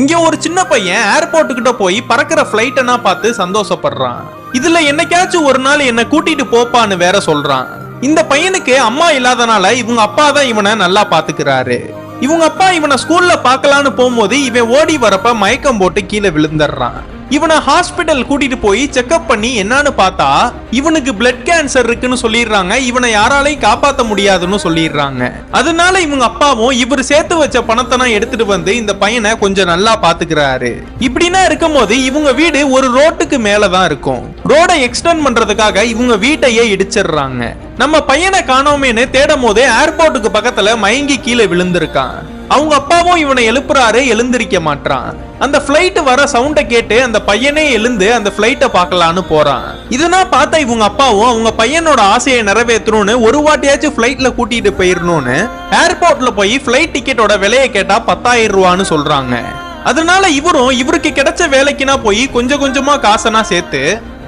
இங்க ஒரு சின்ன பையன் ஏர்போர்ட் கிட்ட போய் பறக்கிற பிளைட்டனா பார்த்து சந்தோஷப்படுறான். இதுல என்னைக்காச்சும் ஒரு நாள் என்ன கூட்டிட்டு போப்பான்னு வேற சொல்றான். இந்த பையனுக்கு அம்மா இல்லாதனால இவங்க அப்பா தான் இவனை நல்லா பாத்துக்கிறாரு இவங்க அப்பா இவனை ஸ்கூல்ல பார்க்கலான்னு போகும்போது இவன் ஓடி வரப்ப மயக்கம் போட்டு கீழே விழுந்துடுறான். இவனை ஹாஸ்பிட்டல் கூட்டிட்டு போய் செக்அப் பண்ணி என்னன்னு பார்த்தா இவனுக்கு பிளட் கேன்சர் இருக்குன்னு சொல்லிடுறாங்க. இவனை யாராலையும் காப்பாத்த முடியாதுன்னு சொல்லிடுறாங்க. அதனால இவங்க அப்பாவும் இவர் சேர்த்து வச்ச பணத்தை எடுத்துட்டு வந்து இந்த பையனை கொஞ்சம் நல்லா பாத்துக்கிறாரு இப்படின்னா இருக்கும்போது இவங்க வீடு ஒரு ரோட்டுக்கு மேலதான் இருக்கும். ரோடை எக்ஸ்டெண்ட் பண்றதுக்காக இவங்க வீட்டையே இடிச்சிடுறாங்க. நம்ம பையனை காணோமேன்னு தேடும் போது ஏர்போர்ட்டுக்கு பக்கத்துல மயங்கி கீழே விழுந்திருக்கான். அவங்க அப்பாவும் இவனை எழுப்புறாரு எழுந்திருக்க மாட்டான் அந்த பிளைட் வர சவுண்டை கேட்டு அந்த பையனே எழுந்து அந்த பிளைட்டை பார்க்கலான்னு போறான். இதெல்லாம் பார்த்தா இவங்க அப்பாவும் அவங்க பையனோட ஆசையை நிறைவேற்றணும்னு ஒரு வாட்டியாச்சும் பிளைட்ல கூட்டிட்டு போயிடணும்னு ஏர்போர்ட்ல போய் பிளைட் டிக்கெட்டோட விலையை கேட்டா பத்தாயிரம் ரூபான்னு சொல்றாங்க. அதனால இவரும் இவருக்கு கிடைச்ச வேலைக்குனா போய் கொஞ்சம் கொஞ்சமா காசனா சேர்த்து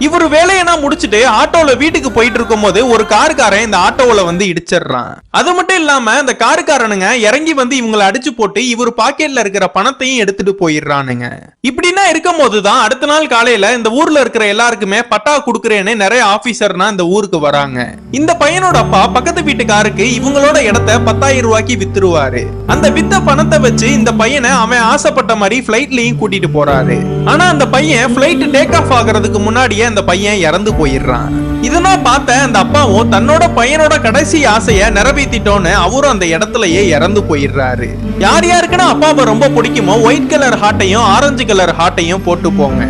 இவர் வேலையெல்லாம் முடிச்சிட்டு ஆட்டோல வீட்டுக்கு போயிட்டு இருக்கும்போது ஒரு காருக்காரன் இந்த ஆட்டோவில் வந்து இடிச்சிடுறான். அது மட்டும் இல்லாம அந்த காருக்காரனுங்க இறங்கி வந்து இவங்களை அடிச்சு போட்டு இவர் பாக்கெட்ல இருக்கிற பணத்தையும் எடுத்துட்டு போயிடுறானுங்க. இப்படின்னா இருக்கும் போதுதான் அடுத்த நாள் காலையில இந்த ஊர்ல இருக்கிற எல்லாருக்குமே பட்டா கொடுக்குறேன்னு நிறைய ஆபீசர்னா இந்த ஊருக்கு வராங்க. இந்த பையனோட அப்பா பக்கத்து வீட்டுக்காருக்கு இவங்களோட இடத்த பத்தாயிரம் ரூபாய்க்கு வித்துருவாரு. அந்த வித்த பணத்தை வச்சு இந்த பையனை அவன் ஆசைப்பட்ட மாதிரி பிளைட்லயும் கூட்டிட்டு போறாரு. ஆனா அந்த பையன் பிளைட் டேக் ஆஃப் ஆகுறதுக்கு முன்னாடியே அந்த பையன் இறந்து போயிடுறான். இதெல்லாம் பார்த்த அந்த அப்பாவும் தன்னோட பையனோட கடைசி ஆசைய நிறைவேற்றிட்டோன்னு அவரும் அந்த இடத்துலயே இறந்து போயிடுறாரு. யார் யாருக்குன்னா அப்பாவை ரொம்ப பிடிக்குமோ ஒயிட் கலர் ஹாட்டையும் ஆரஞ்சு கலர் ஹாட்டையும் போட்டு போங்க